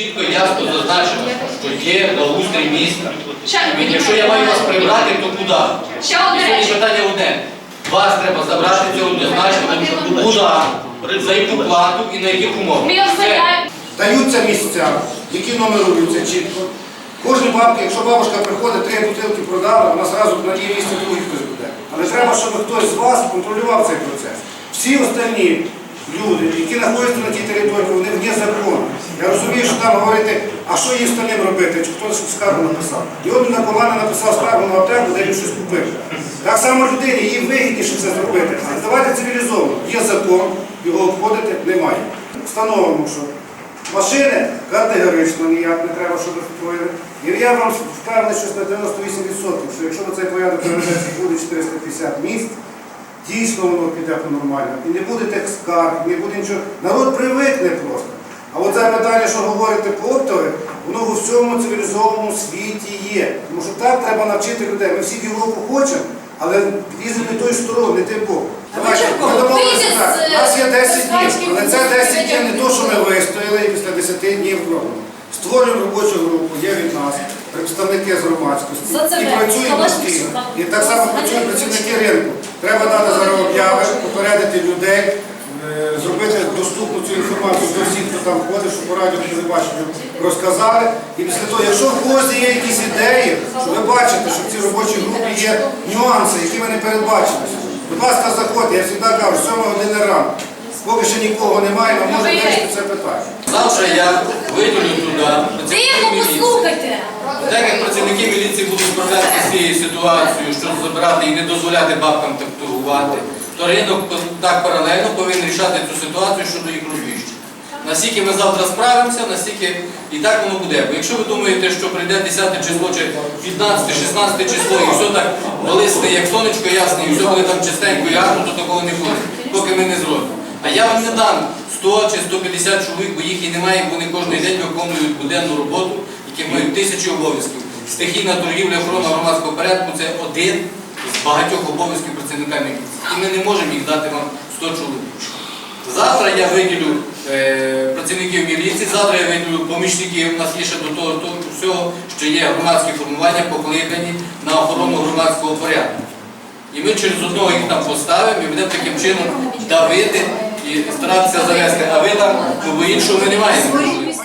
що є благоустрій міста. І Якщо я маю вас прибрати, то куди? ще одне сьогодні питання одне. Вас треба забрати це однозначно, тому що куди, за яку плату і на яких умовах. Ми Все. розглядаємо. Даються місця, які нумеруються чітко. Кожній бабці, якщо бабушка приходить, три бутилки продала, вона зразу на її місце другий хтось буде. Але треба, щоб хтось з вас контролював цей процес. Всі остальні люди, які знаходяться на тій території, вони вне закону. Я розумію, що там говорити, а що їм остальним робити, чи хтось скаргу написав. І от на команда написав скаргу на аптеку, де він щось купив. Так само людині, їй вигідніше це зробити. Але давайте цивілізовано. Є закон, його обходити немає. Встановимо, що Машини категорично ніяк не треба, щоб створили. І я вам впевнений, що на 98%, що якщо на цей порядок буде 450 місць, дійсно воно піде по-нормально. І не буде тих скарг, не буде нічого. Народ привикне просто. А от це питання, що говорите по оптових, воно у всьому цивілізованому світі є. Тому що так треба навчити людей. Ми всі в Європу хочемо, але ліземо не той сторону, не той бок. Давайте, ми домовилися так. У нас є 10 днів, але це 10 днів не то, що ми вистояли і після 10 днів робимо. Створюємо робочу групу, є від нас, представники з громадськості. І працюємо постійно. І так само працюють працівники ринку. Треба дати зараз обяви, попередити людей, е, зробити доступну цю інформацію до всіх, хто там ходить, щоб по радіо телебаченню розказали. І після того, якщо в когось є якісь ідеї, що ви бачите, що в цій робочій групі є нюанси, які ми не передбачили. Будь ласка, заходьте, я завжди кажу, 7 години ранку. Поки ще нікого немає, ми можемо вирішити це питання. Завтра я виділю туди працівників міліції. послухайте. Так як працівники міліції будуть справлятися з цією ситуацією, щоб забирати і не дозволяти бабкам так торгувати, то ринок так паралельно повинен рішати цю ситуацію щодо їх розвіщення. Наскільки ми завтра справимося, настільки і так воно буде. Бо якщо ви думаєте, що прийде 10 число чи 15, 16 число і все так блисне, як сонечко ясне, і все буде там чистенько і гарно, то такого не буде, поки ми не зробимо. А я вам не дам 100 чи 150 чоловік, бо їх і немає, бо вони кожен день виконують буденну роботу, які мають тисячі обов'язків. Стихійна торгівля, охорона громадського порядку це один з багатьох обов'язків працівника міліції. І ми не можемо їх дати вам 100 чоловік. Завтра я виділю працівників міліції, завтра я вийду помічників, у нас є ще до того, того всього, що є громадські формування, покликані на охорону громадського порядку. І ми через одного їх там поставимо і будемо таким чином давити і старатися завести, а ви там, бо іншого ми не маємо.